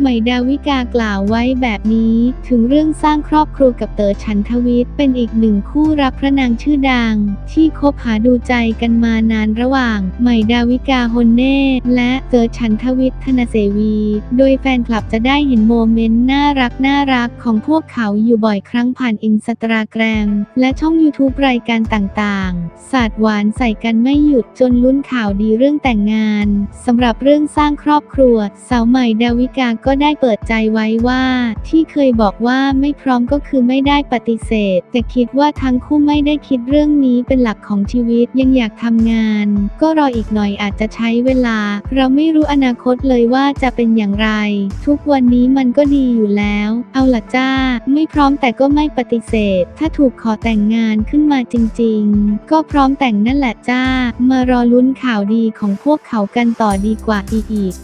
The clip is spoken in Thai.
ใหม่ดาวิกากล่าวไว้แบบนี้ถึงเรื่องสร้างครอบครัวกับเต๋อฉันทวิทย์เป็นอีกหนึ่งคู่รักพระนางชื่อดัง ที่คบหาดูใจกันมานานระหว่าง ใหม่ดาวิกาฮนเน่และเต๋อฉันทวิทย์ธนเสวี โดยแฟนคลับจะได้เห็นโมเมนต์น่ารักน่ารักของพวกเขาอยู่บ่อยครั้งผ่านอินสตาแกรมและช่อง YouTube รายการต่างๆ สาดหวานใส่กันไม่หยุดจนลุ้นข่าวดีเรื่องแต่งงานสำหรับเรื่องสร้างครอบครัวสาวใหม่ดาวิกาก็ได้เปิดใจไว้ว่า ที่เคยบอกว่าไม่พร้อมก็คือไม่ได้ปฏิเสธ แต่คิดว่าทั้งคู่ไม่ได้คิดเรื่องนี้เป็นหลักของชีวิตยังอยากทำงาน ก็รออีกหน่อยอาจจะใช้เวลา เราไม่รู้อนาคตเลยว่าจะเป็นอย่างไร ทุกวันนี้มันก็ดีอยู่แล้ว เอาละจ้า ไม่พร้อมแต่ก็ไม่ปฏิเสธ ถ้าถูกขอแต่งงานขึ้นมาจริง ๆ ก็พร้อมแต่งนั่นแหละจ้า มารอลุ้นข่าวดีของพวกเขากันต่อดีกว่าอีก